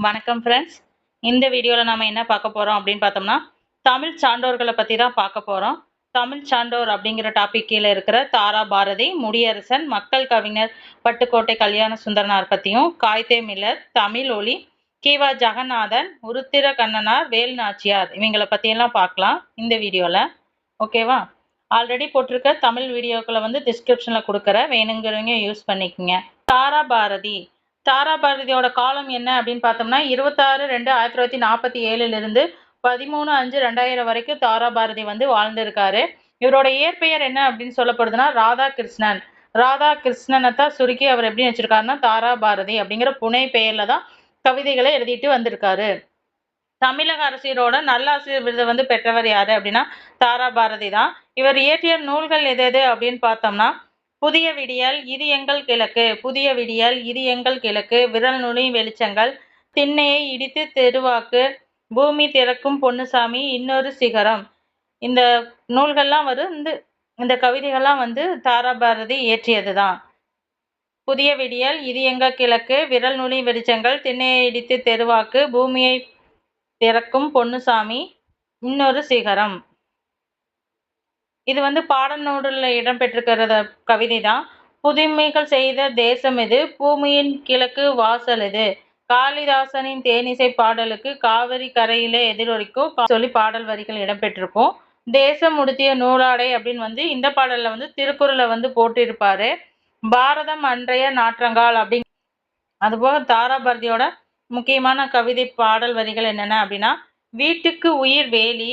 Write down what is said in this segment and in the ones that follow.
வணக்கம் ஃப்ரெண்ட்ஸ் இந்த வீடியோவில் நம்ம என்ன பார்க்க போகிறோம் அப்படின்னு பார்த்தோம்னா தமிழ் சான்றோர்களை பற்றி தான் பார்க்க போகிறோம் தமிழ் சான்றோர் அப்படிங்கிற டாபிக் கீழே இருக்கிற தாரா பாரதி முடியரசன் மக்கள் கவிஞர் பட்டுக்கோட்டை கல்யாண சுந்தரனார் பற்றியும் காய்தே மில்லர் தமிழ் ஒளி கீவா ஜெகநாதன் உருத்திர கண்ணனார் வேல் நாச்சியார் இவங்களை பற்றியெல்லாம் பார்க்கலாம் இந்த வீடியோவில் ஓகேவா ஆல்ரெடி போட்டிருக்க தமிழ் வீடியோக்களை வந்து டிஸ்கிரிப்ஷனில் கொடுக்குற வேணுங்கிறவங்க யூஸ் பண்ணிக்கோங்க. தாரா பாரதி தாரா பாரதியோட காலம் என்ன அப்படின்னு பார்த்தோம்னா இருபத்தாறு ரெண்டு ஆயிரத்தி தொள்ளாயிரத்தி நாற்பத்தி ஏழுலேருந்து பதிமூணு அஞ்சு ரெண்டாயிரம் வரைக்கும் தாரா பாரதி வந்து வாழ்ந்திருக்காரு. இவரோட இயற்பெயர் என்ன அப்படின்னு சொல்லப்படுதுன்னா ராதாகிருஷ்ணன். ராதாகிருஷ்ணனை தான் சுருக்கி அவர் எப்படி வச்சிருக்காருன்னா தாரா பாரதி அப்படிங்கிற புனை பெயர்ல தான் கவிதைகளை எழுதிட்டு வந்திருக்காரு. தமிழக அரசியலோட நல்லாசிரியர் விருதை வந்து பெற்றவர் யாரு அப்படின்னா தாரா பாரதி தான். இவர் இயற்றிய நூல்கள் எது எது அப்படின்னு பார்த்தோம்னா புதிய விடியல் இது எங்கள் கிழக்கு. புதிய விடியல் இது எங்கள் கிழக்கு. விரல் நுனி வெளிச்சங்கள். திண்ணையை இடித்து தெருவாக்கு. பூமி திறக்கும் பொன்னுசாமி இன்னொரு சிகரம். இந்த நூல்கள்லாம் வரும் இந்த இந்த கவிதைகள்லாம் வந்து தாராபாரதி இயற்றியது தான் புதிய விடியல் இது எங்கள் கிழக்கு. விரல் நுனி வெளிச்சங்கள். திண்ணையை இடித்து தெருவாக்கு. பூமியை திறக்கும் பொன்னுசாமி இன்னொரு சிகரம். இது வந்து பாடநூலில் இடம்பெற்றிருக்கிறத கவிதை தான் புதுமைகள் செய்த தேசம் இது. பூமியின் கிழக்கு வாசல் இது. காளிதாசனின் தேனிசை பாடலுக்கு காவிரி கரையிலே எதிரொலிக்கும் சொல்லி பாடல் வரிகள் இடம்பெற்றிருக்கும். தேசம் உடுத்திய நூலாடை அப்படின்னு வந்து இந்த பாடலில் வந்து திருக்குறளை வந்து போட்டிருப்பாரு. பாரதம் அன்றைய நாற்றங்கால் அப்படி அதுபோக தாராபாரதியோட முக்கியமான கவிதை பாடல் வரிகள் என்னென்ன அப்படின்னா வீட்டுக்கு உயிர் வேலி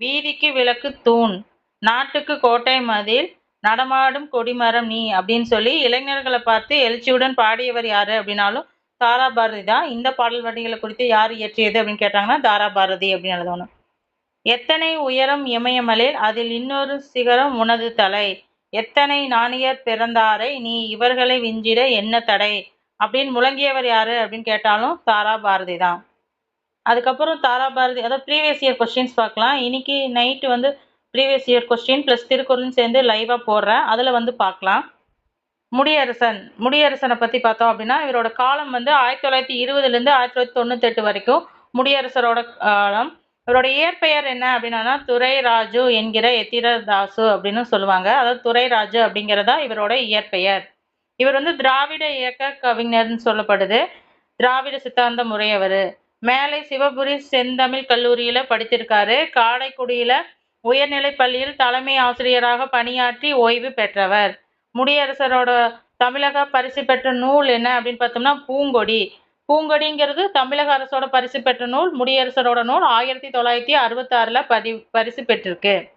வீதிக்கு விளக்கு தூண். நாட்டுக்கு கோட்டை மதில் நடமாடும் கொடிமரம் நீ அப்படின்னு சொல்லி இளைஞர்களை பார்த்து எழுச்சியுடன் பாடியவர் யாரு அப்படின்னாலும் தாரா பாரதி தான். இந்த பாடல் வரிகளை குறித்து யார் இயற்றியது அப்படின்னு கேட்டாங்கன்னா தாரா பாரதி அப்படின்னு எழுதணும். எத்தனை உயரம் இமயமலில் அதில் இன்னொரு சிகரம் உனது தலை. எத்தனை நாணியர் பிறந்தாரை நீ இவர்களை விஞ்சிட என்ன தடை? அப்படின்னு முழங்கியவர் யாரு அப்படின்னு கேட்டாலும் தாரா பாரதி தான். அதுக்கப்புறம் தாரா பாரதி அதாவது ப்ரீவியஸ் இயர் கொஸ்டின்ஸ் பார்க்கலாம். இன்னைக்கு நைட்டு வந்து ப்ரீவியஸ் இயர் கொஸ்டின் ப்ளஸ் திருக்குறளும் சேர்ந்து லைவாக போடுறேன். அதில் வந்து பார்க்கலாம். முடியரசன். முடியரசனை பற்றி பார்த்தோம் அப்படின்னா இவரோட காலம் வந்து ஆயிரத்தி தொள்ளாயிரத்தி இருபதுலேருந்து ஆயிரத்தி தொள்ளாயிரத்தி தொண்ணூத்தெட்டு வரைக்கும் முடியரசரோட காலம். இவரோட இயற்பெயர் என்ன அப்படின்னா துரைராஜு என்கிற எத்திரதாசு அப்படின்னு சொல்லுவாங்க. அதாவது துரைராஜு அப்படிங்கிறதா இவரோட இயற்பெயர். இவர் வந்து திராவிட இயக்க கவிஞர்னு சொல்லப்படுது. திராவிட சித்தாந்த முறையவர் மேலை சிவபுரி செந்தமிழ் கல்லூரியில் படித்திருக்காரு. காடைக்குடியில் உயர்நிலை பள்ளியில் தலைமை ஆசிரியராக பணியாற்றி ஓய்வு பெற்றவர். முடியரசரோட தமிழக பரிசு பெற்ற நூல் என்ன அப்படின்னு பார்த்தோம்னா பூங்கொடி. பூங்கொடிங்கிறது தமிழக அரசோட பரிசு பெற்ற நூல் முடியரசரோட நூல் ஆயிரத்தி தொள்ளாயிரத்தி அறுபத்தாறில் பதி பரிசு பெற்றிருக்கு.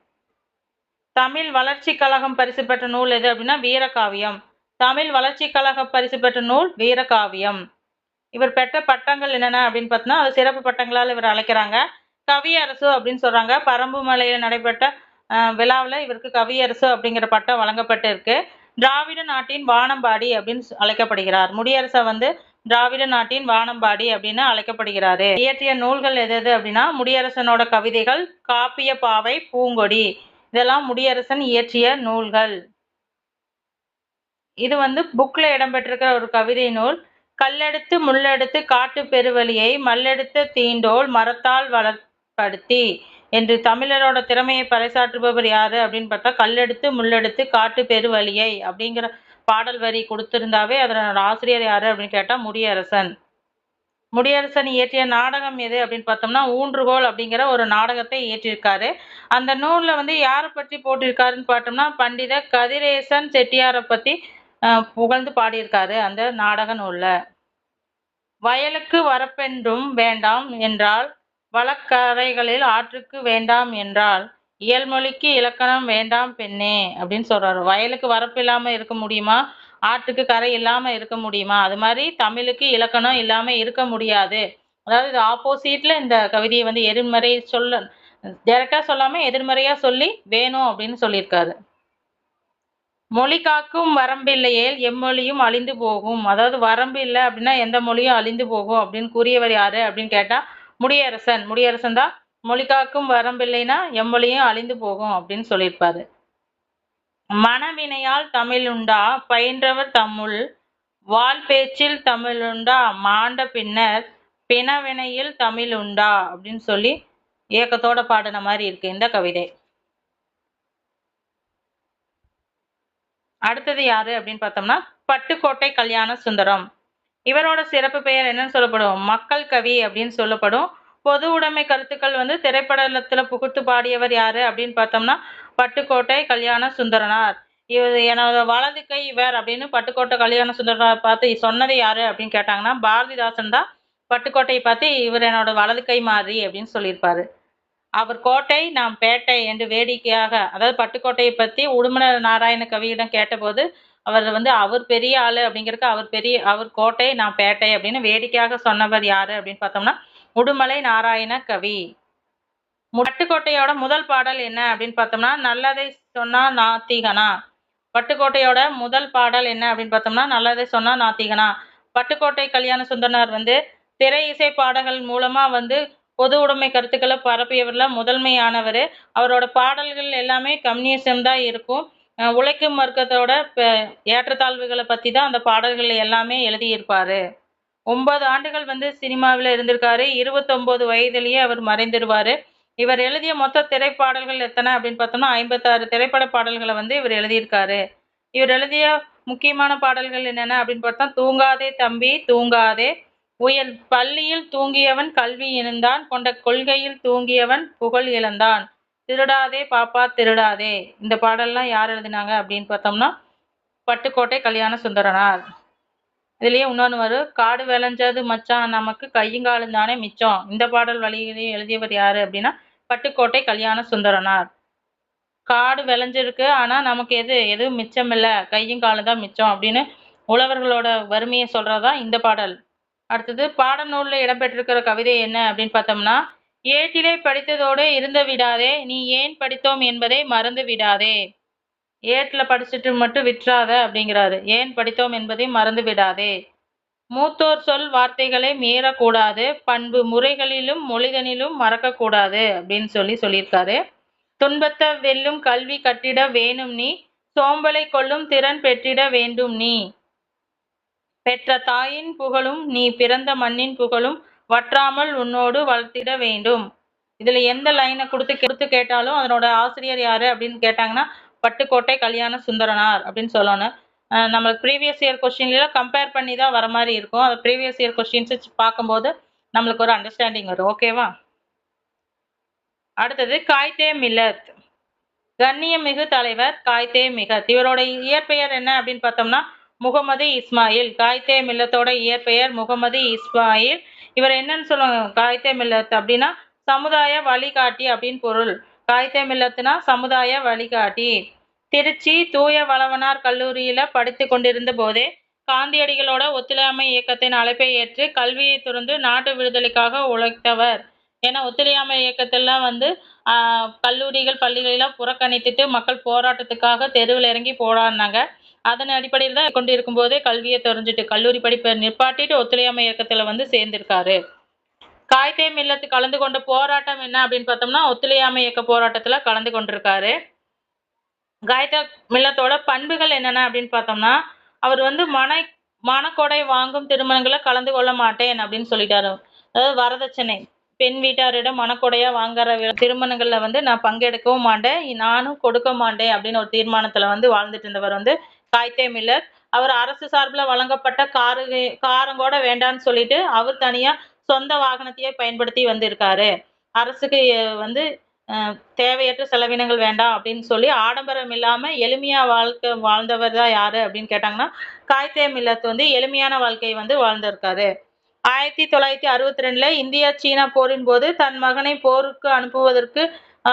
தமிழ் வளர்ச்சி கழகம் பரிசு பெற்ற நூல் எது அப்படின்னா வீரகாவியம். தமிழ் வளர்ச்சி கழக பரிசு பெற்ற நூல் வீரகாவியம். இவர் பெற்ற பட்டங்கள் என்னென்ன அப்படின்னு பார்த்தோம்னா அது சிறப்பு பட்டங்களால் இவர் அழைக்கிறாங்க. கவியரசு அப்படின்னு சொல்றாங்க. பரம்புமலையில் நடைபெற்ற விழாவில் இவருக்கு கவியரசு அப்படிங்கிற பட்டம் வழங்கப்பட்டு இருக்கு திராவிட நாட்டின் வானம்பாடி அப்படின்னு அழைக்கப்படுகிறார். முடியரசை வந்து திராவிட நாட்டின் வானம்பாடி அப்படின்னு அழைக்கப்படுகிறாரு. இயற்றிய நூல்கள் எது எது அப்படின்னா முடியரசனோட கவிதைகள் காப்பிய பாவை பூங்கொடி. இதெல்லாம் முடியரசன் இயற்றிய நூல்கள். இது வந்து புக்ல இடம்பெற்றிருக்கிற ஒரு கவிதை நூல். கல்லெடுத்து முள்ளெடுத்து காட்டு பெருவழியை மல்லெடுத்த தீண்டோல் மரத்தால் படுத்தி என்று தமிழரோட திறமையை பறைசாற்றுபவர் யாரு அப்படின்னு பார்த்தா கல்லெடுத்து முள்ளெடுத்து காட்டு பெருவழியை அப்படிங்கிற பாடல் வரி கொடுத்திருந்தாவே அதனோட ஆசிரியர் யாரு அப்படின்னு கேட்டால் முடியரசன். முடியரசன் இயற்றிய நாடகம் எது அப்படின்னு பார்த்தோம்னா ஊன்றுகோல் அப்படிங்கிற ஒரு நாடகத்தை இயற்றியிருக்காரு அந்த நூலில் வந்து யாரை பற்றி போட்டிருக்காருன்னு பார்த்தோம்னா பண்டித கதிரேசன் செட்டியாரை பற்றி புகழ்ந்து பாடியிருக்காரு அந்த நாடக நூலில். வயலுக்கு வரப்பென்றும் வேண்டாம் என்றால் வழக்கரைகளில் ஆற்றுக்கு வேண்டாம் என்றால் இயல்மொழிக்கு இலக்கணம் வேண்டாம் பெண்ணே அப்படின்னு சொல்றாரு. வயலுக்கு வரப்பு இல்லாம இருக்க முடியுமா? ஆற்றுக்கு கரை இல்லாம இருக்க முடியுமா? அது மாதிரி தமிழுக்கு இலக்கணம் இல்லாம இருக்க முடியாது. அதாவது இது ஆப்போசிட்ல இந்த கவிதையை வந்து எதிர்மறை சொல்ல டைரக்டா சொல்லாம எதிர்மறையா சொல்லி வேணும் அப்படின்னு சொல்லியிருக்காரு. மொழி காக்கும் வரம்பில்லையேல் எம்மொழியும் அழிந்து போகும். அதாவது வரம்பு இல்லை அப்படின்னா எந்த மொழியும் அழிந்து போகும் அப்படின்னு கூறியவர் யாரு அப்படின்னு கேட்டா முடியரசன். முடியரசன் தான் மொழிகாக்கும் வரம்பில்லைன்னா எம்மொழியும் அழிந்து போகும் அப்படின்னு சொல்லியிருப்பாரு. மனவினையால் தமிழுண்டா? பயின்றவர் தம்முள். வால் பேச்சில் தமிழுண்டா? மாண்ட பின்னர் பிணவினையில் தமிழ் உண்டா அப்படின்னு சொல்லி ஏக்கத்தோட பாடின மாதிரி இருக்கு இந்த கவிதை. அடுத்தது யாரு அப்படின்னு பார்த்தோம்னா பட்டுக்கோட்டை கல்யாண சுந்தரம். இவரோட சிறப்பு பெயர் என்னன்னு சொல்லப்படும். மக்கள் கவி அப்படின்னு சொல்லப்படும். பொது உடைமை கருத்துக்கள் வந்து திரைப்படத்துல புகுத்து பாடியவர் யாரு அப்படின்னு பார்த்தோம்னா பட்டுக்கோட்டை கல்யாண சுந்தரனார். இவர் என்னோட வலது கை இவர் அப்படின்னு பட்டுக்கோட்டை கல்யாண சுந்தரனார் பார்த்து சொன்னது யாரு அப்படின்னு கேட்டாங்கன்னா பாரதிதாசன் தான். பட்டுக்கோட்டையை பார்த்து இவர் என்னோட வலது கை மாதிரி அப்படின்னு சொல்லியிருப்பாரு. அவர் கோட்டை நாம் பேட்டை என்று வேடிக்கையாக அதாவது பட்டுக்கோட்டையை பற்றி உடுமன நாராயண கவியிடம் கேட்டபோது அவர் வந்து அவர் பெரிய ஆளு அப்படிங்கிறதுக்கு அவர் பெரிய அவர் கோட்டை நான் பேட்டை அப்படின்னு வேடிக்கையாக சொன்னவர் யாரு அப்படின்னு பார்த்தோம்னா உடுமலை நாராயண கவி. பட்டுக்கோட்டையோட முதல் பாடல் என்ன அப்படின்னு பார்த்தோம்னா நல்லதை சொன்னா நாத்திகனா பட்டுக்கோட்டையோட முதல் பாடல் என்ன அப்படின்னு பார்த்தோம்னா நல்லதை சொன்னா நாத்திகனா பட்டுக்கோட்டை கல்யாண சுந்தரனார் வந்து திரை இசை பாடல்கள் மூலமா வந்து பொது உடைமை கருத்துக்களை பரப்பியவர்ல முதன்மையானவர். அவரோட பாடல்கள் எல்லாமே கம்யூனிசம் தான் இருக்கும். உழைக்கும் வர்க்கத்தோட ப- ஏற்றத்தாழ்வுகளை பத்தி தான் அந்த பாடல்கள் எல்லாமே எழுதியிருப்பாரு. ஒன்பது ஆண்டுகள் வந்து சினிமாவில் இருந்திருக்காரு. இருபத்தொன்பது வயதிலேயே அவர் மறைந்துடுவார் இவர் எழுதிய மொத்த திரைப்பாடல்கள் எத்தனை அப்படின்னு பார்த்தோம்னா ஐம்பத்தாறு திரைப்பட பாடல்களை வந்து இவர் எழுதியிருக்காரு. இவர் எழுதிய முக்கியமான பாடல்கள் என்னென்ன அப்படின்னு பார்த்தா தூங்காதே தம்பி தூங்காதே. உயர் பள்ளியில் தூங்கியவன் கல்வி இழந்தான். கொண்ட கொள்கையில் தூங்கியவன் புகழ் இழந்தான். திருடாதே பாப்பா திருடாதே. இந்த பாடல்லாம் யார் எழுதினாங்க அப்படின்னு பார்த்தோம்னா பட்டுக்கோட்டை கல்யாண சுந்தரனார். இதுலயே இன்னொன்று வரும் காடு விளைஞ்சது மச்சான் நமக்கு கையுங்காலும் தானே மிச்சம். இந்த பாடல் வழியிலையும் எழுதியவர் யாரு அப்படின்னா பட்டுக்கோட்டை கல்யாண சுந்தரனார். காடு விளைஞ்சிருக்கு ஆனா நமக்கு எது எதுவும் மிச்சம் இல்லை கையும் காலும் தான் மிச்சம் அப்படின்னு உழவர்களோட வறுமையை சொல்கிறதா இந்த பாடல். அடுத்தது பாடநூலில் இடம்பெற்றிருக்கிற கவிதை என்ன? அப்படின்னு பார்த்தோம்னா ஏட்டிலே படித்ததோடு இருந்து விடாதே நீ ஏன் படித்தோம் என்பதை மறந்து விடாதே. ஏட்டில் படிச்சுட்டு மட்டும் விட்டுறாத அப்படிங்கிறாரு. ஏன் படித்தோம் என்பதை மறந்து விடாதே. மூத்தோர் சொல் வார்த்தைகளை மீறக்கூடாது பண்பு முறைகளிலும் மொழிகளிலும் மறக்கக்கூடாது அப்படின்னு சொல்லி சொல்லியிருக்காரு. துன்பத்தை வெல்லும் கல்வி கட்டிட வேணும் நீ சோம்பலை கொள்ளும் திறன் பெற்றிட வேண்டும் நீ. பெற்ற தாயின் புகழும் நீ பிறந்த மண்ணின் புகழும் வற்றாமல் உன்னோடு வளர்த்திட வேண்டும். இதுல எந்த லைனை கொடுத்து கொடுத்து கேட்டாலும் அதனோட ஆசிரியர் யாரு அப்படின்னு கேட்டாங்கன்னா பட்டுக்கோட்டை கல்யாண சுந்தரனார் அப்படின்னு சொல்லணும். நம்மளுக்கு ப்ரீவியஸ் இயர் கொஸ்டின்லாம் கம்பேர் பண்ணி தான் வர மாதிரி இருக்கும். அது ப்ரீவியஸ் இயர் கொஸ்டின்ஸ் பார்க்கும்போது நம்மளுக்கு ஒரு அண்டர்ஸ்டாண்டிங் வரும். ஓகேவா அடுத்தது காய்தே மில்லத். கண்ணியமிகு தலைவர் காய்தே மிகத். இவரோட இயற்பெயர் என்ன அப்படின்னு பார்த்தோம்னா முகமது இஸ்மாயில். காய்தே மில்லத்தோட இயற்பெயர் முகமது இஸ்மாயில். இவர் என்னன்னு சொல்லுவாங்க காய்தே மில்லத் அப்படின்னா சமுதாய வழிகாட்டி அப்படின்னு பொருள். காய்தே மில்லத்துனா சமுதாய வழிகாட்டி. திருச்சி தூய வளவனார் கல்லூரியில படித்து கொண்டிருந்த போதே காந்தியடிகளோட ஒத்துழையாமை இயக்கத்தின் அழைப்பை ஏற்று கல்வியை துறந்து நாட்டு விடுதலைக்காக உழைத்தவர். ஏன்னா ஒத்துழையாமை இயக்கத்தெல்லாம் வந்து கல்லூரிகள் பள்ளிகளெல்லாம் புறக்கணித்துட்டு மக்கள் போராட்டத்துக்காக தெருவில் இறங்கி போராடினாங்க. அதன் அடிப்படையில் தான் கொண்டு இருக்கும்போதே கல்வியை தெரிஞ்சுட்டு கல்லூரி படிப்பை நிப்பாட்டிட்டு ஒத்துழையாமை இயக்கத்துல வந்து சேர்ந்திருக்காரு. காய்தே இல்லத்து கலந்து கொண்ட போராட்டம் என்ன அப்படின்னு பார்த்தோம்னா ஒத்துழையாமை இயக்க போராட்டத்துல கலந்து கொண்டிருக்காரு. காயத்ரி மில்லத்தோட பண்புகள் என்னென்ன அப்படின்னு பார்த்தோம்னா அவர் வந்து மன மனக்கொடை வாங்கும் திருமணங்களை கலந்து கொள்ள மாட்டேன் அப்படின்னு சொல்லிட்டாரு. அதாவது வரதட்சணை. பெண் வீட்டாரிடம் மனக்கொடையாக வாங்குற திருமணங்களில் திருமணங்கள்ல வந்து நான் பங்கெடுக்கவும் மாட்டேன் நானும் கொடுக்க மாட்டேன் அப்படின்னு ஒரு தீர்மானத்தில் வந்து வாழ்ந்துட்டு இருந்தவர் வந்து காய்தே மில்லத் அவர் அரசு சார்பில் வழங்கப்பட்ட காரு காரங்கூட வேண்டான்னு வேண்டாம்னு சொல்லிட்டு அவர் தனியாக சொந்த வாகனத்தையே பயன்படுத்தி வந்திருக்காரு. அரசுக்கு வந்து தேவையற்ற செலவினங்கள் வேண்டாம் அப்படின்னு சொல்லி ஆடம்பரம் இல்லாமல் எளிமையாக வாழ்க்கை வாழ்ந்தவர் தான் யார் அப்படின்னு கேட்டாங்கன்னா காய்தே மில்லத் வந்து எளிமையான வாழ்க்கையை வந்து வாழ்ந்திருக்காரு. ஆயிரத்தி தொள்ளாயிரத்தி அறுபத்தி ரெண்டில் இந்தியா சீனா போரின் போது தன் மகனை போருக்கு அனுப்புவதற்கு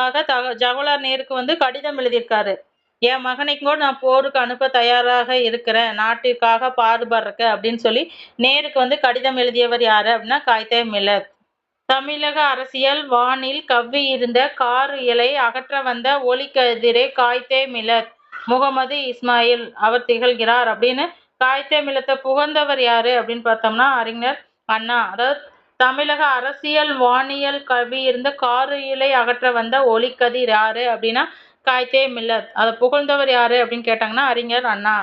ஆக தக ஜவஹர்லால் நேருக்கு வந்து கடிதம் எழுதியிருக்காரு. என் மகனை கூட நான் போருக்கு அனுப்ப தயாராக இருக்கிறேன். நாட்டிற்காக பாடுபடுறக்கு அப்படின்னு சொல்லி நேருக்கு வந்து கடிதம் எழுதியவர் யாரு அப்படின்னா காய்தே மில்லத். தமிழக அரசியல் வானில் கவ்வி இருந்த கார் இலை அகற்ற வந்த ஒலிக்கதிரே காய்தே மில்லத். முகமது இஸ்மாயில் அவர் திகழ்கிறார் அப்படின்னு காய்தே மில்லத்தை புகழ்ந்தவர் யாரு அப்படின்னு பார்த்தோம்னா அறிஞர் அண்ணா. அதாவது தமிழக அரசியல் வானியல் கல்வி இருந்த காரு இலை அகற்ற வந்த ஒளிக்கதிர் யாரு அப்படின்னா காய்த்தே மில்லத் அதை புகழ்ந்தவர் யாரு அப்படின்னு கேட்டாங்கன்னா அறிஞர் அண்ணா.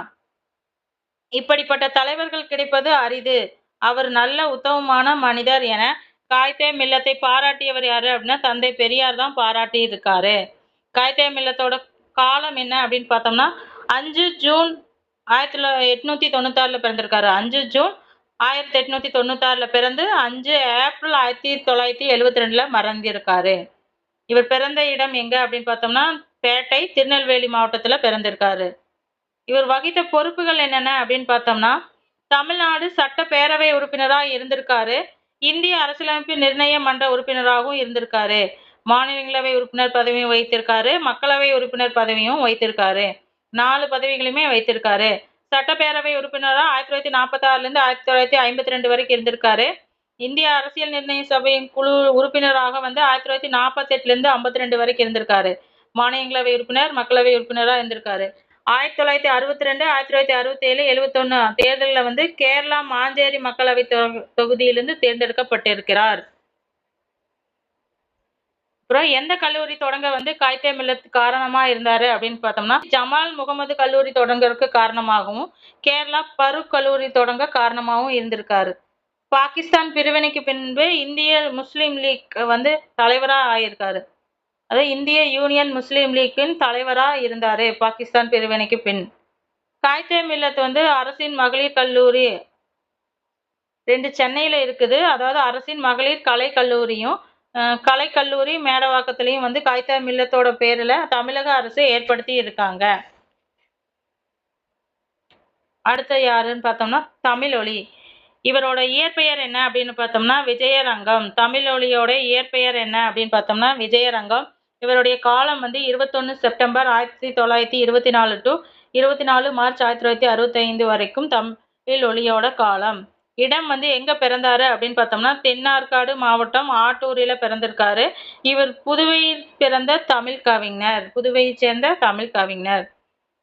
இப்படிப்பட்ட தலைவர்கள் கிடைப்பது அரிது. அவர் நல்ல உத்தமமான மனிதர் என காய்த்தே மில்லத்தை பாராட்டியவர் யாரு அப்படின்னா தந்தை பெரியார் தான் பாராட்டி இருக்காரு காய்த்தே மில்லத்தோட காலம் என்ன அப்படின்னு பார்த்தோம்னா அஞ்சு ஜூன் ஆயிரத்தி தொள்ள எட்நூத்தி தொண்ணூத்தாறுல பிறந்திருக்காரு. அஞ்சு ஜூன் ஆயிரத்தி எட்நூத்தி தொண்ணூத்தாறுல பிறந்து அஞ்சு ஏப்ரல் ஆயிரத்தி தொள்ளாயிரத்தி எழுவத்தி ரெண்டுல மறந்திருக்காரு. இவர் பிறந்த இடம் எங்க அப்படின்னு பார்த்தோம்னா பேட்டை திருநெல்வேலி மாவட்டத்தில் பிறந்திருக்காரு. இவர் வகித்த பொறுப்புகள் என்னென்ன அப்படின்னு பார்த்தோம்னா தமிழ்நாடு சட்டப்பேரவை உறுப்பினராக இருந்திருக்காரு. இந்திய அரசியலமைப்பு நிர்ணய மன்ற உறுப்பினராகவும் இருந்திருக்காரு. மாநிலங்களவை உறுப்பினர் பதவியும் வைத்திருக்காரு. மக்களவை உறுப்பினர் பதவியும் வைத்திருக்காரு. நாலு பதவிகளுமே வைத்திருக்காரு. சட்டப்பேரவை உறுப்பினராக ஆயிரத்தி தொள்ளாயிரத்தி நாற்பத்தி ஆறுலேருந்து ஆயிரத்தி தொள்ளாயிரத்தி ஐம்பத்தி ரெண்டு வரைக்கும் இருந்திருக்காரு. இந்திய அரசியல் நிர்ணய சபையின் குழு உறுப்பினராக வந்து ஆயிரத்தி தொள்ளாயிரத்தி நாற்பத்தெட்டுலேருந்து ஐம்பத்தி ரெண்டு வரைக்கும் இருந்திருக்காரு. மாநிலங்களவை உறுப்பினர் மக்களவை உறுப்பினராக இருந்திருக்காரு. ஆயிரத்தி தொள்ளாயிரத்தி அறுபத்தி ரெண்டு ஆயிரத்தி தொள்ளாயிரத்தி அறுபத்தி ஏழு எழுபத்தொன்னு தேர்தலில் வந்து கேரளா மாஞ்சேரி மக்களவை தொகுதியிலிருந்து தேர்ந்தெடுக்கப்பட்டிருக்கிறார். அப்புறம் எந்த கல்லூரி தொடங்க வந்து காயிதே மில்லத் காரணமா இருந்தாரு அப்படின்னு பார்த்தோம்னா ஜமால் முகமது கல்லூரி தொடங்கறதுக்கு காரணமாகவும் கேரளா பருக் கல்லூரி தொடங்க காரணமாகவும் இருந்திருக்காரு. பாகிஸ்தான் பிரிவினைக்கு பின்பு இந்திய முஸ்லீம் லீக் வந்து தலைவராக ஆயிருக்காரு. அதாவது இந்திய யூனியன் முஸ்லீம் லீக்கின் தலைவராக இருந்தார் பாகிஸ்தான் பிரிவினைக்கு பின். காயிதே மில்லத் வந்து அரசின் மகளிர் கல்லூரி ரெண்டு சென்னையில் இருக்குது. அதாவது அரசின் மகளிர் கலை கல்லூரியும் அஹ், கலை கல்லூரி வந்து காயிதே மில்லத்தோட பேரில் தமிழக அரசு ஏற்படுத்தி இருக்காங்க. அடுத்து யாருன்னு பார்த்தோம்னா தமிழொலி. இவரோட இயற்பெயர் என்ன அப்படின்னு பார்த்தோம்னா விஜயரங்கம். தமிழொலியோட இயற்பெயர் என்ன அப்படின்னு பார்த்தோம்னா விஜயரங்கம். இவருடைய காலம் வந்து இருபத்தொன்று செப்டம்பர் ஆயிரத்தி தொள்ளாயிரத்தி இருபத்தி நாலு டு இருபத்தி நாலு மார்ச் ஆயிரத்தி தொள்ளாயிரத்தி அறுபத்தைந்து வரைக்கும் தமிழ் ஒளியோட காலம். இடம் வந்து எங்க பிறந்தாரு அப்படின்னு பார்த்தோம்னா தென்னார்காடு மாவட்டம் ஆட்டூரில் பிறந்திருக்காரு. இவர் புதுவையில் பிறந்த தமிழ் கவிஞர். புதுவையை சேர்ந்த தமிழ் கவிஞர்.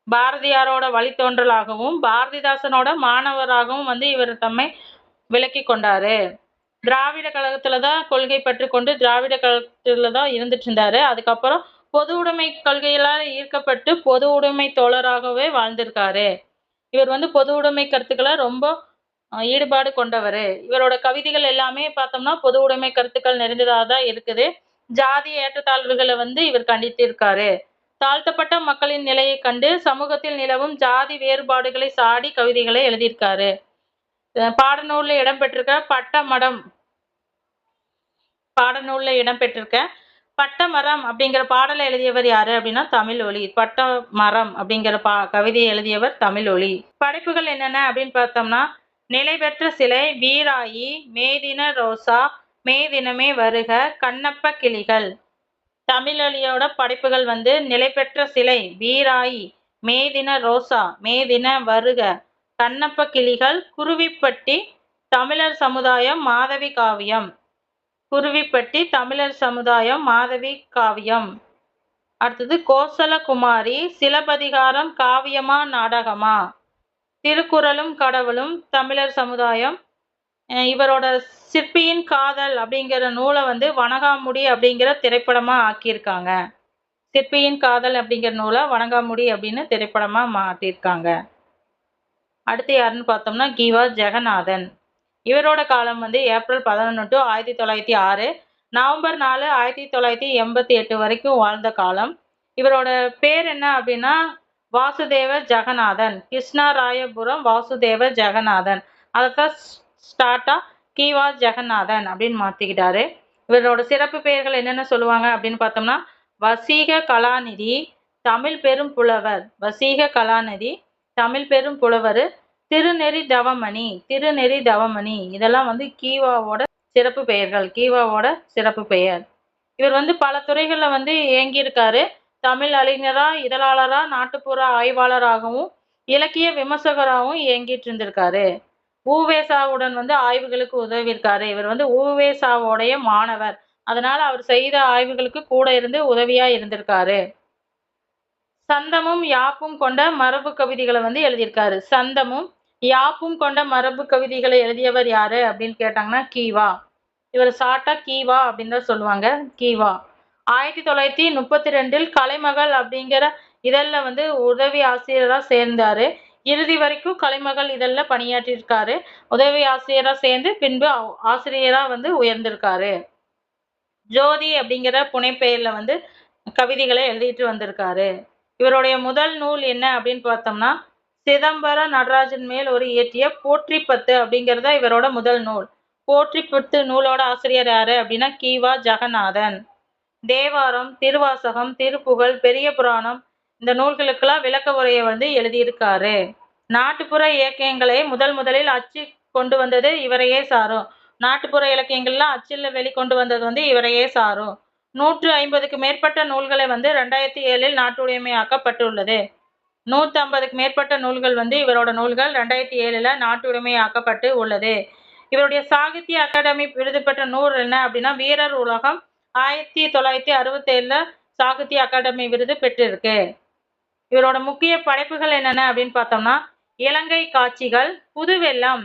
பாரதியாரோட வழித்தோன்றலாகவும் பாரதிதாசனோட மாணவராகவும் வந்து இவர் தம்மை விலக்கி கொண்டாரு. திராவிட கழகத்துல தான் கொள்கை பற்றி கொண்டு திராவிட கழகத்துல தான் இருந்துட்டு இருந்தாரு அதுக்கப்புறம் பொது உடைமை கொள்கைகளால் ஈர்க்கப்பட்டு பொது உடைமை தோழராகவே வாழ்ந்திருக்காரு. இவர் வந்து பொது உடைமை கருத்துக்களை ரொம்ப ஈடுபாடு கொண்டவர். இவரோட கவிதைகள் எல்லாமே பார்த்தோம்னா பொது உடைமை கருத்துக்கள் நிறைந்ததாக தான் இருக்குது. ஜாதி ஏற்றத்தாழ்வுகளை வந்து இவர் கண்டித்திருக்காரு. தாழ்த்தப்பட்ட மக்களின் நிலையை கண்டு சமூகத்தில் நிலவும் ஜாதி வேறுபாடுகளை சாடி கவிதைகளை எழுதியிருக்காரு. பாடநூல்ல இடம்பெற்றிருக்க பட்டமடம். பாடநூல்ல இடம்பெற்றிருக்க பட்டமரம் அப்படிங்கிற பாடலை எழுதியவர் யாரு அப்படின்னா தமிழ் ஒளி பட்ட மரம் அப்படிங்கிற பா கவிதையை எழுதியவர் தமிழ் ஒளி படைப்புகள் என்னென்ன அப்படின்னு பார்த்தோம்னா நிலை பெற்ற சிலை வீராயி மேதின ரோசா மேதினமே வருக கண்ணப்ப கிளிகள். தமிழொலியோட படைப்புகள் வந்து நிலை பெற்ற சிலை வீராயி மேதின ரோசா மேதின வருக கண்ணப்ப கிளிகள் குருவிப்பட்டி தமிழர் சமுதாயம் மாதவி காவியம். குருவிப்பட்டி தமிழர் சமுதாயம் மாதவி காவியம். அடுத்தது கோசலகுமாரி சிலப்பதிகாரம் காவியமா நாடகமா? திருக்குறளும் கடவுளும் தமிழர் சமுதாயம். இவரோட சிற்பியின் காதல் அப்படிங்கிற நூலை வந்து வணங்காமுடி அப்படிங்கிற திரைப்படமா ஆக்கியிருக்காங்க. சிற்பியின் காதல் அப்படிங்கிற நூலை வணங்காமுடி அப்படின்னு திரைப்படமா மாற்றிருக்காங்க அடுத்து யாருன்னு பார்த்தோம்னா கீவா ஜெகநாதன். இவரோட காலம் வந்து ஏப்ரல் பதினொன்று டு ஆயிரத்தி தொள்ளாயிரத்தி ஆறு நவம்பர் நாலு ஆயிரத்தி தொள்ளாயிரத்தி எண்பத்தி எட்டு வரைக்கும் வாழ்ந்த காலம். இவரோட பேர் என்ன அப்படின்னா வாசுதேவ ஜெகநாதன். கிருஷ்ணராயபுரம் வாசுதேவ ஜெகநாதன். அதைத்தான் ஸ்டார்ட்டா கீவா ஜெகநாதன் அப்படின்னு மாற்றிக்கிட்டாரு இவரோட சிறப்பு பெயர்கள் என்னென்ன சொல்லுவாங்க அப்படின்னு பார்த்தோம்னா வசீக கலாநிதி தமிழ் பெரும் புலவர் வசீக கலாநிதி தமிழ் பெரும் புலவர் திருநெறி தவமணி திருநெறி தவமணி. இதெல்லாம் வந்து கீவாவோட சிறப்பு பெயர்கள் கீவாவோட சிறப்பு பெயர். இவர் வந்து பல துறைகளில் வந்து இயங்கியிருக்காரு. தமிழ் அறிஞராக இதழாளராக நாட்டுப்புற ஆய்வாளராகவும் இலக்கிய விமர்சகராகவும் இயங்கிட்டு இருந்திருக்காரு ஊவேசாவுடன் வந்து ஆய்வுகளுக்கு உதவியிருக்காரு. இவர் வந்து ஊவேசாவோடைய மாணவர். அதனால அவர் செய்த ஆய்வுகளுக்கு கூட இருந்து உதவியா இருந்திருக்காரு. சந்தமும் யாப்பும் கொண்ட மரபு கவிதைகளை வந்து எழுதியிருக்காரு. சந்தமும் யாப்பும் கொண்ட மரபு கவிதைகளை எழுதியவர் யாரு அப்படின்னு கேட்டாங்கன்னா கீவா. இவர் சாட்டா கீவா அப்படின்னு தான் சொல்லுவாங்க கீவா. ஆயிரத்தி தொள்ளாயிரத்தி முப்பத்தி ரெண்டில் கலைமகள் அப்படிங்கிற இதழில் வந்து உதவி ஆசிரியராக சேர்ந்தார். இறுதி வரைக்கும் கலைமகள் இதழில் பணியாற்றியிருக்காரு. உதவி ஆசிரியராக சேர்ந்து பின்பு ஆசிரியராக வந்து உயர்ந்திருக்காரு. ஜோதி அப்படிங்கிற புனைப்பெயரில் வந்து கவிதைகளை எழுதிட்டு வந்திருக்காரு. இவருடைய முதல் நூல் என்ன அப்படின்னு பார்த்தோம்னா சிதம்பர நடராஜன் மேல் ஒரு இயற்றிய போற்றி பத்து அப்படிங்கிறத இவரோட முதல் நூல். போற்றி பத்து நூலோட ஆசிரியர் யாரு அப்படின்னா கீவா ஜெகநாதன். தேவாரம் திருவாசகம் திருப்புகழ் பெரிய புராணம் இந்த நூல்களுக்கெல்லாம் விளக்க உரையை வந்து எழுதியிருக்காரு. நாட்டுப்புற இலக்கியங்களை முதல் முதலில் அச்சு கொண்டு வந்தது இவரையே சாரும். நாட்டுப்புற இலக்கியங்கள்லாம் அச்சில் வெளிக்கொண்டு வந்தது வந்து இவரையே சாரும். நூற்று ஐம்பதுக்கு மேற்பட்ட நூல்களை வந்து ரெண்டாயிரத்தி ஏழில் நாட்டுடைமையாக்கப்பட்டுள்ளது. நூற்றி ஐம்பதுக்கு மேற்பட்ட நூல்கள் வந்து இவரோட நூல்கள் ரெண்டாயிரத்தி ஏழில் நாட்டுடைமையாக்கப்பட்டு உள்ளது. இவருடைய சாகித்ய அகாடமி விருது பெற்ற நூல் என்ன அப்படின்னா வீரர் உலகம் ஆயிரத்தி தொள்ளாயிரத்தி அறுபத்தேழில் சாகித்ய அகாடமி விருது பெற்றிருக்கு. இவரோட முக்கிய படைப்புகள் என்னென்ன அப்படின்னு பார்த்தோம்னா இலங்கை காட்சிகள் புதுவெல்லம்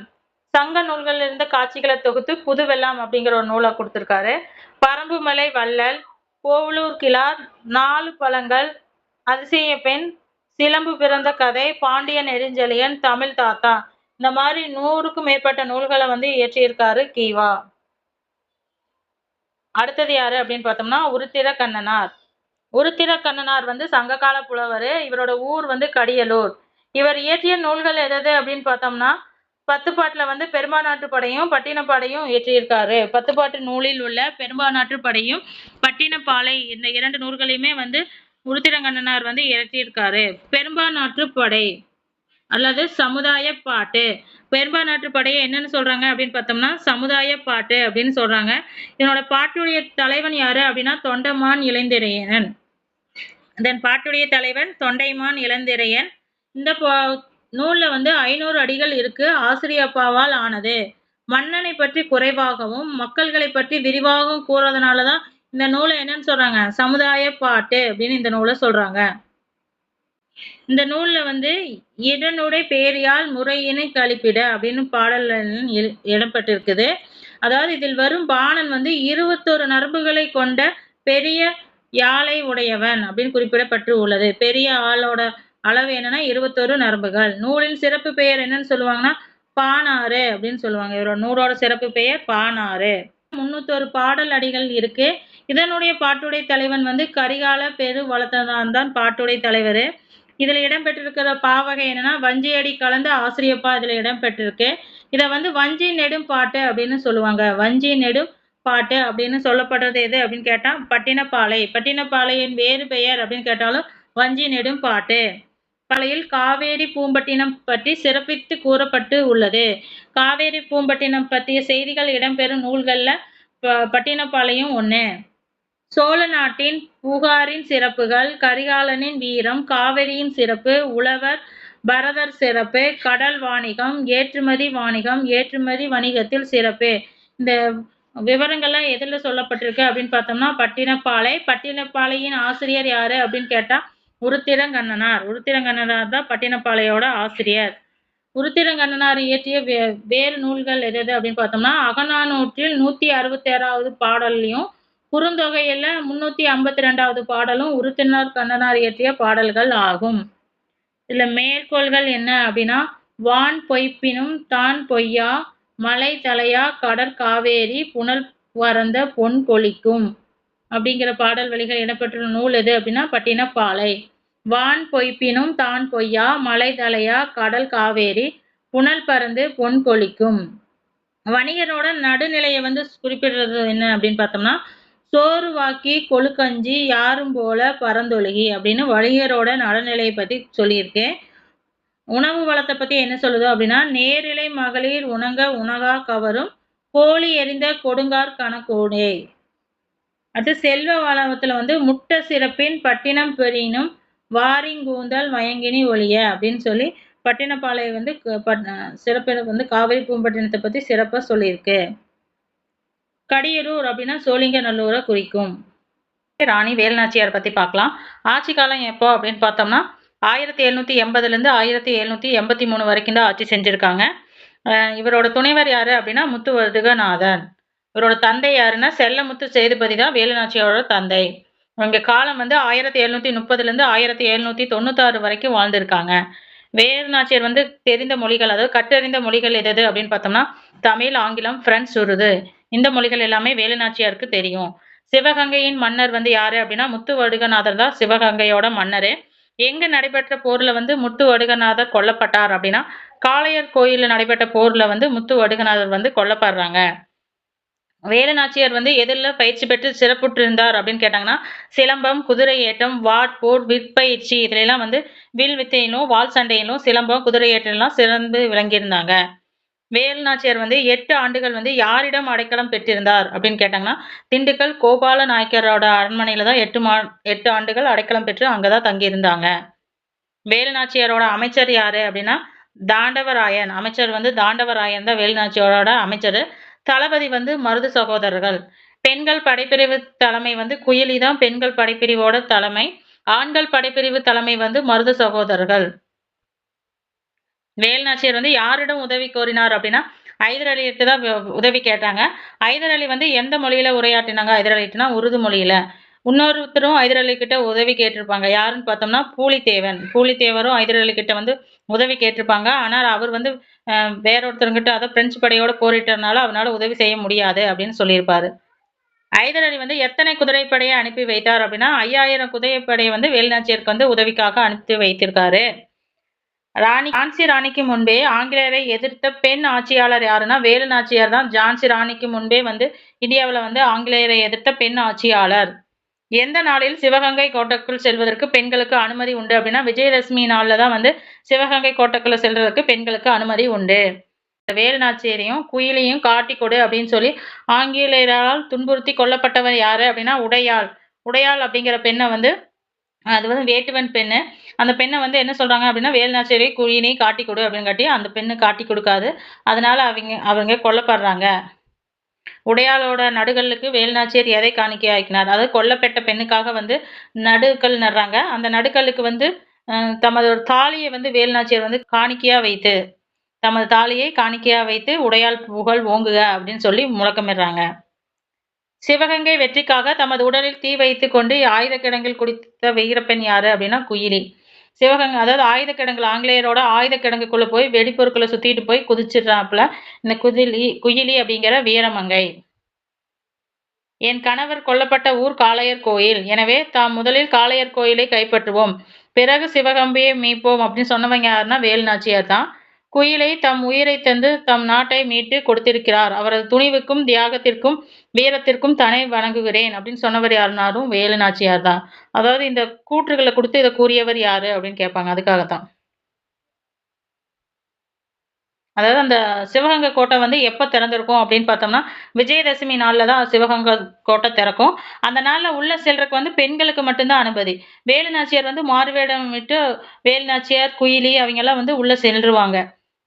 சங்க நூல்களில் இருந்த காட்சிகளை தொகுத்து புதுவெல்லாம் அப்படிங்கிற ஒரு நூலை கொடுத்துருக்காரு. பரம்புமலை வள்ளல் கோவலூர் கிளார் நாலு பழங்கள் அதிசய பெண் சிலம்பு பிறந்த கதை பாண்டிய நெடுஞ்செழியன் தமிழ் தாத்தா. இந்த மாதிரி நூறுக்கும் மேற்பட்ட நூல்களை வந்து இயற்றியிருக்காரு கீவா. அடுத்தது யாரு அப்படின்னு பார்த்தோம்னா உருத்திர கண்ணனார் உருத்திர கண்ணனார் வந்து சங்ககால புலவர். இவரோட ஊர் வந்து கடியலூர். இவர் இயற்றிய நூல்கள் எதது அப்படின்னு பார்த்தோம்னா பத்துப்பாட்டில் வந்து பெரும்பாநாட்டு படையும் பட்டினப்பாடையும் இயற்றியிருக்காரு பத்துப்பாட்டு நூலில் உள்ள பெரும்பாநாட்டு படையும் பட்டினப்பாலை இந்த இரண்டு நூல்களையுமே வந்து உருத்திரங்கண்ணனார் வந்து இயற்றியிருக்காரு பெரும்பாநாட்டு படை அல்லது சமுதாய பாட்டு. பெரும்பாநாட்டு படையை என்னன்னு சொல்றாங்க அப்படின்னு பார்த்தோம்னா சமுதாய பாட்டு அப்படின்னு சொல்றாங்க. இதனோட பாட்டுடைய தலைவன் யாரு அப்படின்னா தொண்டமான் இளந்திரையன். தென் பாட்டுடைய தலைவன் தொண்டைமான் இளந்திரையன். இந்த நூலில் வந்து ஐநூறு அடிகள் இருக்கு ஆசிரியப்பாவால் ஆனது. மன்னனை பற்றி குறைவாகவும் மக்கள்களை பற்றி விரிவாகவும் கூறதுனாலதான் இந்த நூலை என்னன்னு சொல்றாங்க? சமுதாய பாட்டு அப்படின்னு இந்த நூலை சொல்றாங்க. இந்த நூல்ல வந்து இடனுடைய பேரியால் முறையினை கழிப்பிட அப்படின்னு பாடல் இடம்பெற்றிருக்குது. அதாவது இதில் வரும் பாணன் வந்து இருபத்தொரு நரம்புகளை கொண்ட பெரிய யாழை உடையவன் அப்படின்னு குறிப்பிடப்பட்டு உள்ளது. பெரிய ஆளோட அளவு என்னன்னா இருபத்தொரு நரம்புகள். நூலின் சிறப்பு பெயர் என்னன்னு சொல்லுவாங்கன்னா பானாறு அப்படின்னு சொல்லுவாங்க. இவரோட நூலோட சிறப்பு பெயர் பானாறு. முன்னூத்தொரு பாடல் அடிகள் இருக்கு. இதனுடைய பாட்டுடை தலைவன் வந்து கரிகால பெரு வளர்த்ததான் தான் பாட்டுடை தலைவர். இதில் இடம்பெற்றிருக்கிற பாவகை என்னன்னா வஞ்சியடி கலந்த ஆசிரியப்பா இதில் இடம்பெற்றிருக்கு. இதை வந்து வஞ்சி நெடும் பாட்டு அப்படின்னு சொல்லுவாங்க. வஞ்சி நெடும் பாட்டு அப்படின்னு சொல்லப்படுறது எது அப்படின்னு கேட்டால் பட்டினப்பாலை. பட்டினப்பாளையின் வேறு பெயர் அப்படின்னு கேட்டாலும் வஞ்சி நெடும் பாட்டு. பழையில் காவேரி பூம்பட்டினம் பற்றி சிறப்பித்து கூறப்பட்டு உள்ளது. காவேரி பூம்பட்டினம் பற்றிய செய்திகள் இடம்பெறும் நூல்களில் பட்டினப்பாளையம் ஒன்று சோழ நாட்டின் புகாரின் சிறப்புகள் கரிகாலனின் வீரம் காவிரியின் சிறப்பு உழவர் பரதர் சிறப்பு கடல் வாணிகம் ஏற்றுமதி வாணிகம் ஏற்றுமதி வணிகத்தில் சிறப்பு. இந்த விவரங்கள்லாம் எதில் சொல்லப்பட்டிருக்கு அப்படின்னு பார்த்தோம்னா பட்டினப்பாலை பட்டினப்பாளையின் ஆசிரியர் யாரு அப்படின்னு கேட்டால் உருத்திரங்கண்ணனார். உருத்திரங்கண்ணனார் தான் பட்டினப்பாளையோட ஆசிரியர். உருத்திரங்கண்ணனார் இயற்றிய வே வேறு நூல்கள் எது எது அப்படின்னு பார்த்தோம்னா அகநானூற்றில் நூற்றி அறுபத்தேறாவது பாடல்லையும் குறுந்தொகையில் முன்னூற்றி ஐம்பத்தி ரெண்டாவது பாடலும் உருத்தினர் கண்ணனார் இயற்றிய பாடல்கள் ஆகும். இதில் மேற்கோள்கள் என்ன அப்படின்னா வான் பொய்ப்பினும் தான் பொய்யா மலை தலையா கடற்காவேரி புனல் வரந்த பொன் கொளிக்கும் அப்படிங்கிற பாடல் வழிகள் இடம்பெற்றுள்ள நூல் எது அப்படின்னா பட்டினப்பாலை வான் பொய்ப்பினும் தான் பொய்யா மலை தலையா கடல் காவேரி புனல் பறந்து பொன் கொளிக்கும் வணிகரோட நடுநிலையை வந்து குறிப்பிடுறது என்ன அப்படின்னு பார்த்தோம்னா சோறு வாக்கி கொழுக்கஞ்சி யாரும் போல பரந்தொழுகி அப்படின்னு வணிகரோட நடுநிலையை பற்றி சொல்லியிருக்கேன். உணவு வளத்தை பற்றி என்ன சொல்லுது அப்படின்னா நேரிலை மகளிர் உணங்க உணகா கவரும் கோழி எரிந்த கொடுங்கார் கணக்கோடே. அடுத்து செல்வ வளவத்தில் வந்து முட்டை சிறப்பின் பட்டினம் பெறினும் வாரிங்கூந்தல் மயங்கினி ஒளிய அப்படின்னு சொல்லி பட்டினப்பாலை வந்து சிறப்பு வந்து காவிரி பூம்பட்டினத்தை பற்றி சிறப்பாக சொல்லியிருக்கு. கடியரூர் அப்படின்னா சோழிங்கநல்லூரை குறிக்கும். ராணி வேலுநாச்சியார் பற்றி பார்க்கலாம். ஆட்சி காலம் எப்போ அப்படின்னு பார்த்தோம்னா ஆயிரத்தி எழுநூற்றி எண்பதுலேருந்து ஆயிரத்தி எழுநூற்றி எண்பத்தி மூணு வரைக்கும் தான் ஆட்சி செஞ்சுருக்காங்க. இவரோட துணைவர் யார் அப்படின்னா முத்துவதுகநாதன். இவரோட தந்தை யாருன்னா செல்லமுத்து சேதுபதி தான் வேலுநாச்சியாரோட தந்தை. இவங்க காலம் வந்து ஆயிரத்தி எழுநூற்றி முப்பதுலேருந்து ஆயிரத்தி எழுநூத்தி தொண்ணூத்தாறு வரைக்கும் வாழ்ந்திருக்காங்க. வேலுநாச்சியார் வந்து தெரிந்த மொழிகள் அதாவது கற்றறிந்த மொழிகள் எது அப்படின்னு பார்த்தோம்னா தமிழ் ஆங்கிலம் பிரெஞ்சு உருது. இந்த மொழிகள் எல்லாமே வேலுநாச்சியாருக்கு தெரியும். சிவகங்கையின் மன்னர் வந்து யாரு அப்படின்னா முத்து வடுகநாதர் தான் சிவகங்கையோட மன்னர். எங்க நடைபெற்ற போர்ல வந்து முத்து வடுகநாதர் கொல்லப்பட்டார் அப்படின்னா காளையர் கோயிலில் நடைபெற்ற போர்ல வந்து முத்து வடுகநாதர் வந்து கொல்லப்படுறாங்க. வேலநாச்சியார் வந்து எதில் பயிற்சி பெற்று சிறப்புற்றிருந்தார் அப்படின்னு கேட்டாங்கன்னா சிலம்பம் குதிரை ஏற்றம் வாட்போர் விற்பயிற்சி இதுல வந்து வில் வித்தையிலும் வால் சண்டையிலும் சிலம்பம் குதிரை ஏற்றம்லாம் சிறந்து விளங்கியிருந்தாங்க. வேலுநாச்சியார் வந்து எட்டு ஆண்டுகள் வந்து யாரிடம் அடைக்கலம் பெற்றிருந்தார் அப்படின்னு கேட்டாங்கன்னா திண்டுக்கல் கோபால நாயக்கரோட அரண்மனையில தான் எட்டு மா எட்டு ஆண்டுகள் அடைக்கலம் பெற்று அங்கே தான் தங்கியிருந்தாங்க. வேலுநாச்சியாரோட அமைச்சர் யாரு அப்படின்னா தாண்டவராயன். அமைச்சர் வந்து தாண்டவராயன் தான் வேலுநாச்சியாரோட அமைச்சர். தளபதி வந்து மருது சகோதரர்கள். பெண்கள் படைப்பிரிவு தலைமை வந்து குயிலி தான். பெண்கள் படைப்பிரிவோட தலைமை. ஆண்கள் படைப்பிரிவு தலைமை வந்து மருது சகோதரர்கள். வேல்நாச்சியர் வந்து யாரிடம் உதவி கோரினார் அப்படின்னா ஐதர் அலிட்டு தான் உதவி கேட்டாங்க. ஐதர் அலி வந்து எந்த மொழியில உரையாட்டினாங்க ஐதர் அலிட்டுனா உருது மொழியில. இன்னொருத்தரும் ஐதர் அலி கிட்ட உதவி கேட்டிருப்பாங்க. யாருன்னு பார்த்தோம்னா பூலித்தேவன். பூலித்தேவரும் ஐதர் அலி கிட்ட வந்து உதவி கேட்டிருப்பாங்க. ஆனால் அவர் வந்து வேற ஒருத்தருங்கிட்ட அதை பிரெஞ்சு படையோட போரிட்டனால அவனால உதவி செய்ய முடியாது அப்படின்னு சொல்லியிருப்பாரு. ஐதர் அலி வந்து எத்தனை குதிரைப்படையை அனுப்பி வைத்தார் அப்படின்னா ஐயாயிரம் குதிரைப்படையை வந்து வேலுநாச்சியருக்கு வந்து உதவிக்காக அனுப்பி வைத்திருக்காரு. ராணி ஜான்சி ராணிக்கு முன்பே ஆங்கிலேயரை எதிர்த்த பெண் ஆட்சியாளர் யாருன்னா வேலு நாச்சியார் தான். ஜான்சி ராணிக்கு முன்பே வந்து இந்தியாவில் வந்து ஆங்கிலேயரை எதிர்த்த பெண் ஆட்சியாளர். எந்த நாளில் சிவகங்கை கோட்டைக்குள் செல்வதற்கு பெண்களுக்கு அனுமதி உண்டு அப்படின்னா விஜயதசமி நாளில் தான் வந்து சிவகங்கை கோட்டைக்குள்ள செல்வதற்கு பெண்களுக்கு அனுமதி உண்டு. வேலுநாச்சேரியும் குயிலையும் காட்டி கொடு அப்படின்னு சொல்லி ஆங்கிலேயரால் துன்புறுத்தி கொல்லப்பட்டவர் யாரு அப்படின்னா உடையாள். உடையாள் அப்படிங்கிற பெண்ணை வந்து அது வந்து வேட்டுவன் பெண்ணு. அந்த பெண்ணை வந்து என்ன சொல்றாங்க அப்படின்னா வேலுநாச்சேரி குயினை காட்டி கொடு அப்படின்னு காட்டி அந்த பெண்ணு காட்டி கொடுக்காது. அதனால அவங்க அவங்க கொல்லப்படுறாங்க. உடையாளோட நடுகளுக்கு வேல்நாச்சியர் எதை காணிக்கை ஆக்கினார் அதாவது கொல்லப்பட்ட பெண்ணுக்காக வந்து நடுக்கல் நடுறாங்க. அந்த நடுக்கல்லுக்கு வந்து தமது ஒரு தாலியை வந்து வேல்நாச்சியர் வந்து காணிக்கையா வைத்து தமது தாலியை காணிக்கையா வைத்து உடையால் புகழ் ஓங்குக அப்படின்னு சொல்லி முழக்கமிடுறாங்க. சிவகங்கை வெற்றிக்காக தமது உடலில் தீ வைத்து கொண்டு ஆயுத கிடங்கில் குடித்த வீரப்பெண் யாரு அப்படின்னா குயிலி. சிவகங்கை அதாவது ஆயுத கிடங்குல ஆங்கிலேயரோட ஆயுத கிடங்குக்குள்ள போய் வெடிப்பொருட்களை சுத்திட்டு போய் குதிச்சிடுறாப்புல. இந்த குதிலி குயிலி அப்படிங்கிற வீரமங்கை. என் கணவர் கொல்லப்பட்ட ஊர் காளையர் கோயில். எனவே தாம் முதலில் காளையர் கோயிலை கைப்பற்றுவோம். பிறகு சிவகம்பியை மீட்போம் அப்படின்னு சொன்னவங்க யாருன்னா வேலுநாச்சியார் தான். குயிலை தம் உயிரை தந்து தம் நாட்டை மீட்டு கொடுத்திருக்கிறார். அவரது துணிவுக்கும் தியாகத்திற்கும் வீரத்திற்கும் தனை வணங்குகிறேன் அப்படின்னு சொன்னவர் யாருனாலும் வேலுநாச்சியார் தான். அதாவது இந்த கூற்றுகளை கொடுத்து இதை கூறியவர் யாரு அப்படின்னு கேட்பாங்க. அதுக்காகத்தான். அதாவது அந்த சிவகங்கை கோட்டை வந்து எப்போ திறந்திருக்கும் அப்படின்னு பார்த்தோம்னா விஜயதசமி நாளில் தான் சிவகங்கை கோட்டை திறக்கும். அந்த நாளில் உள்ள செல்றதுக்கு வந்து பெண்களுக்கு மட்டும்தான் அனுமதி. வேலு நாச்சியார் வந்து மாறுவேடம் விட்டு வேலு நாச்சியார் குயிலி அவங்க எல்லாம் வந்து உள்ள சென்றுவாங்க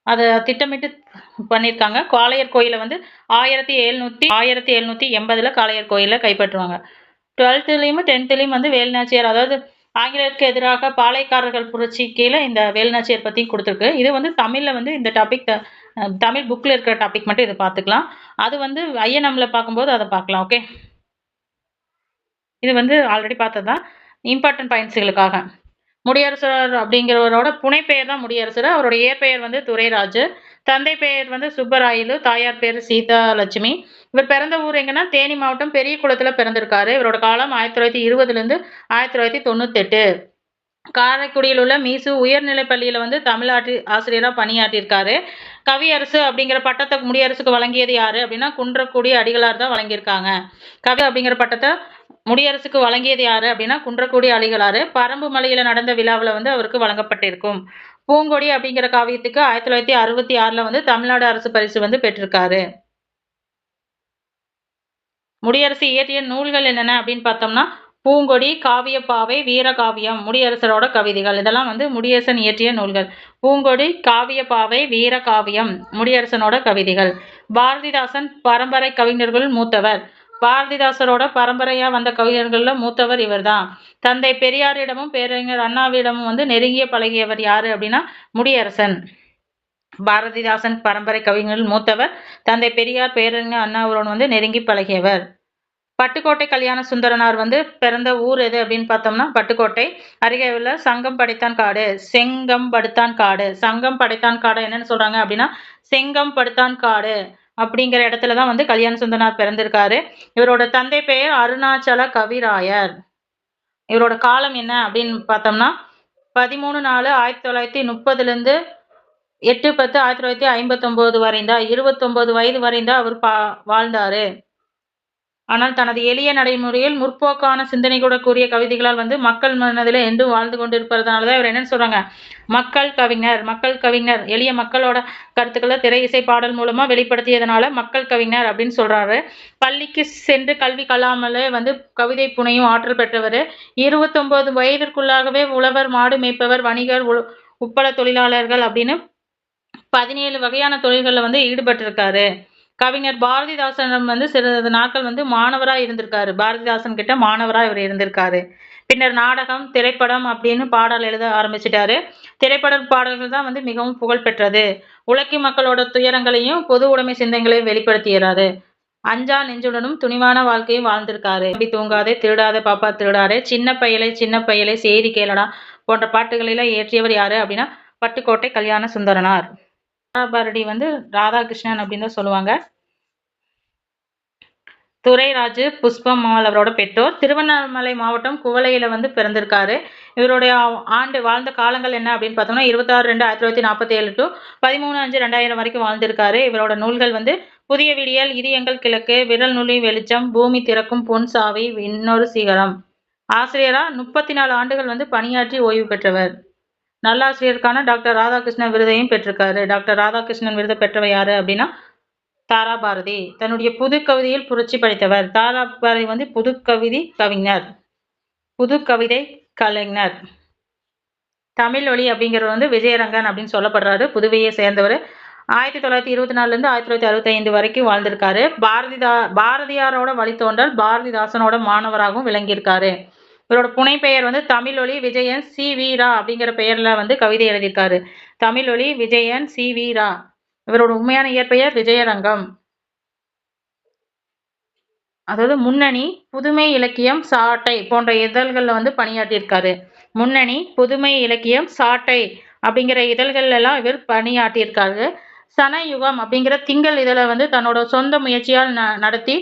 அதை திட்டமிட்டு பண்ணியிருக்காங்க. காளையர் கோயிலை வந்து ஆயிரத்தி எழுநூத்தி ஆயிரத்தி எழுநூத்தி எண்பதுல காளையர் கோயிலை கைப்பற்றுவாங்க. டுவெல்த்துலேயும் டென்த்துலேயும் வந்து வேலுநாச்சியார் அதாவது ஆங்கிலேயருக்கு எதிராக பாளையக்காரர்கள் புரட்சி கீழே இந்த வேலுநாச்சியார் பற்றி கொடுத்துருக்கு. இது வந்து தமிழில் வந்து இந்த டாபிக் தமிழ் புக்கில் இருக்கிற டாபிக் மட்டும் இதை பார்த்துக்கலாம். அது வந்து ஐஎன்எம்மில் பார்க்கும்போது அதை பார்க்கலாம் ஓகே இது வந்து ஆல்ரெடி பார்த்தது? தான் இம்பார்ட்டன்ட் பாயிண்ட்ஸுகளுக்காக முடியரசர் அப்படிங்கிறவரோட புனைப்பெயர் தான் முடியரசர். அவரோட இயற்பெயர் வந்து துரைராஜு தந்தை பெயர் வந்து சுப்பராயலு தாயார் பேர் சீதா லட்சுமி. இவர் பிறந்த ஊர் எங்கன்னா தேனி மாவட்டம் பெரிய குளத்துல பிறந்திருக்காரு. இவரோட காலம் ஆயிரத்தி தொள்ளாயிரத்தி இருபதுலேருந்து ஆயிரத்தி தொள்ளாயிரத்தி தொண்ணூத்தெட்டு. காரைக்குடியில் உள்ள மீசு உயர்நிலைப் பள்ளியில் வந்து தமிழ்நாட்டு ஆசிரியராக பணியாற்றியிருக்காரு. கவியரசு அப்படிங்கிற பட்டத்தை முடியரசுக்கு வழங்கியது யாரு அப்படின்னா குன்றக்குடி அடிகளார் தான் வழங்கியிருக்காங்க. கவி அப்படிங்கிற பட்டத்தை முடியரசுக்கு வழங்கியது யாரு அப்படின்னா குன்றக்குடி அடிகளார். பரம்பு மலையில் நடந்த விழாவில் வந்து அவருக்கு வழங்கப்பட்டிருக்கும். பூங்கொடி அப்படிங்கிற காவியத்துக்கு ஆயிரத்தி தொள்ளாயிரத்தி அறுபத்தி ஆறில் வந்து தமிழ்நாடு அரசு பரிசு வந்து பெற்றிருக்காரு. முடியரசு இயற்றிய நூல்கள் என்னென்ன அப்படின்னு பார்த்தோம்னா பூங்கொடி காவியப்பாவை வீரகாவியம் முடியரசரோட கவிதைகள். இதெல்லாம் வந்து முடியரசன் இயற்றிய நூல்கள். பூங்கொடி காவியப்பாவை வீரகாவியம் முடியரசனோட கவிதைகள். பாரதிதாசன் பரம்பரை கவிஞர்கள் மூத்தவர். பாரதிதாசரோட பரம்பரையா வந்த கவிஞர்கள்ல மூத்தவர் இவர்தான். தந்தை பெரியாரிடமும் பேரறிஞர் அண்ணாவிடமும் வந்து நெருங்கிய பழகியவர் யாரு அப்படின்னா முடியரசன். பாரதிதாசன் பரம்பரை கவிஞர்கள் மூத்தவர். தந்தை பெரியார் பேரறிஞர் அண்ணாவுடன் வந்து நெருங்கி பழகியவர். பட்டுக்கோட்டை கல்யாண சுந்தரனார் வந்து பிறந்த ஊர் எது அப்படின்னு பார்த்தோம்னா பட்டுக்கோட்டை. அருகே உள்ள சங்கம் படைத்தான் காடு செங்கம் படுத்தான் காடு. சங்கம் படைத்தான் காடு என்னன்னு சொல்றாங்க அப்படின்னா செங்கம் படுத்தான் காடு. அப்படிங்கிற இடத்துல தான் வந்து கல்யாண சுந்தரனார் பிறந்திருக்காரு. இவரோட தந்தை பெயர் அருணாச்சல கவிராயர். இவரோட காலம் என்ன அப்படின்னு பார்த்தோம்னா பதிமூணு நாலு ஆயிரத்தி தொள்ளாயிரத்தி முப்பதுலேருந்து எட்டு பத்து ஆயிரத்தி தொள்ளாயிரத்தி ஐம்பத்தொம்போது வரைந்தா இருபத்தொம்போது வயது வரைந்தா அவர் பா வாழ்ந்தாரு. ஆனால் தனது எளிய நடைமுறையில் முற்போக்கான சிந்தனை கூட கூறிய கவிதைகளால் வந்து மக்கள் மனதில் என்றும் வாழ்ந்து கொண்டிருப்பதனால தான் இவர் என்னன்னு சொல்கிறாங்க மக்கள் கவிஞர் மக்கள் கவிஞர் எளிய மக்களோட கருத்துக்களை திரை இசை பாடல் மூலமாக வெளிப்படுத்தியதனால மக்கள் கவிஞர் அப்படின்னு சொல்கிறாரு பள்ளிக்கு சென்று கல்வி கல்லாமலே வந்து கவிதை புனையும் ஆற்றல் பெற்றவர். இருபத்தொன்பது வயதிற்குள்ளாகவே உழவர் மாடு மேய்ப்பவர் வணிகர் உ- உப்பள தொழிலாளர்கள் அப்படின்னு பதினேழு வகையான தொழில்களில் வந்து ஈடுபட்டிருக்காரு. கவிஞர் பாரதிதாசனம் வந்து சிறிது நாட்கள் வந்து மாணவராக இருந்திருக்காரு. பாரதிதாசன் கிட்ட மாணவராக இவர் இருந்திருக்காரு. பின்னர் நாடகம் திரைப்படம் அப்படின்னு பாடல் எழுத ஆரம்பிச்சிட்டாரு. திரைப்பட பாடல்கள் தான் வந்து மிகவும் புகழ் பெற்றது. மக்களோட துயரங்களையும் பொது உடைமை சிந்தனைகளையும் வெளிப்படுத்தியறாரு. அஞ்சா நெஞ்சுடனும் துணிவான வாழ்க்கையும் வாழ்ந்திருக்காரு. அப்படி தூங்காதே திருடாத பாப்பா திருடாதே சின்ன பையலை சின்ன பையலை செய்தி கேளடா போன்ற பாட்டுகளில இயற்றியவர் யாரு அப்படின்னா பட்டுக்கோட்டை கல்யாண சுந்தரனார். பாரதி வந்து ராதாகிருஷ்ணன் அப்படின்னு தான் சொல்லுவாங்க. துரைராஜு புஷ்பம்மாள் அவரோட பெற்றோர். திருவண்ணாமலை மாவட்டம் குவளையில வந்து பிறந்திருக்காரு. இவருடைய ஆண்டு வாழ்ந்த காலங்கள் என்ன அப்படின்னு பார்த்தோம்னா இருபத்தாறு ரெண்டு ஆயிரத்தி தொள்ளாயிரத்தி நாற்பத்தி ஏழு டு பதிமூணு அஞ்சு ரெண்டாயிரம் வரைக்கும் வாழ்ந்திருக்காரு. இவரோட நூல்கள் வந்து புதிய விடியல் இது எங்கள் கிழக்கு விரல் நுழி வெளிச்சம் பூமி திறக்கும் பொன் சாவி இன்னொரு சிகரம். ஆசிரியரா முப்பத்தி நாலு ஆண்டுகள் வந்து பணியாற்றி ஓய்வு பெற்றவர். நல்லாசிரியருக்கான டாக்டர் ராதாகிருஷ்ணன் விருதையும் பெற்றிருக்காரு. டாக்டர் ராதாகிருஷ்ணன் விருதை பெற்றவர் யாரு அப்படின்னா தாரா பாரதி தன்னுடைய புது கவிதையில் புரட்சி படைத்தவர். தாரா பாரதி வந்து புது கவிதை கவிஞர். புது கவிதை கலைஞர். தமிழ் ஒளி அப்படிங்கிறவர் வந்து விஜயரங்கன் அப்படின்னு சொல்லப்படுறாரு. புதுவையை சேர்ந்தவர். ஆயிரத்தி தொள்ளாயிரத்தி இருபத்தி நாலுலேருந்து ஆயிரத்தி தொள்ளாயிரத்தி அறுபத்தைந்து வரைக்கும் வாழ்ந்திருக்காரு. பாரதிதா பாரதியாரோட வழித்தோன்றல் பாரதிதாசனோட மாணவராகவும் விளங்கியிருக்காரு. இவரோட புனை பெயர் வந்து தமிழொலி விஜயன் சி வீரா அப்படிங்கிற பெயர்ல வந்து கவிதை எழுதியிருக்காரு. தமிழொலி விஜயன் சி வீரா இவரோட உண்மையான இயற்பெயர் விஜயரங்கம். அதாவது முன்னணி புதுமை இலக்கியம் சாட்டை போன்ற இதழ்கள்ல வந்து பணியாற்றியிருக்காரு. முன்னணி புதுமை இலக்கியம் சாட்டை அப்படிங்கிற இதழ்கள் எல்லாம் இவர் பணியாற்றியிருக்காரு. சனயுகம் அப்படிங்கிற திங்கள் இதழை வந்து தன்னோட சொந்த முயற்சியால் ந நடத்தி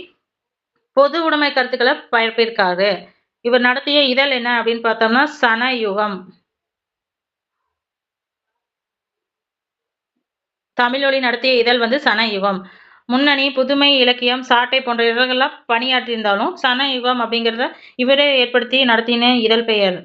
பொது உடைமை கருத்துக்களை பரப்பியிருக்காரு. இவர் நடத்திய இதழ் என்ன அப்படின்னு பார்த்தோம்னா சனயுகம். தமிழொலி நடத்திய இதழ் வந்து சனயுகம். முன்னணி புதுமை இலக்கியம் சாட்டை போன்ற இதழ்கள்லாம் பணியாற்றியிருந்தாலும் சனயுகம் அப்படிங்கிறத இவரே ஏற்படுத்தி நடத்தின இதழ் பெயர்.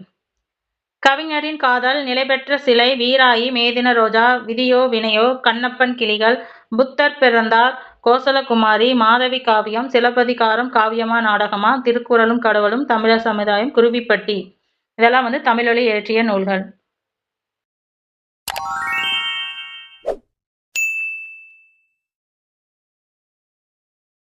கவிஞரின் காதல் நிலைபெற்ற சிலை வீராயி மேதின ரோஜா விதியோ வினையோ கண்ணப்பன் கிளிகள் புத்தர் பிறந்தார் கோசலகுமாரி மாதவி காவியம் சிலப்பதிகாரம் காவியமா நாடகமா திருக்குறளும் கடவுளும் தமிழர் சமுதாயம் குருவிப்பட்டி. இதெல்லாம் வந்து தமிழொலி இயற்றிய நூல்கள்.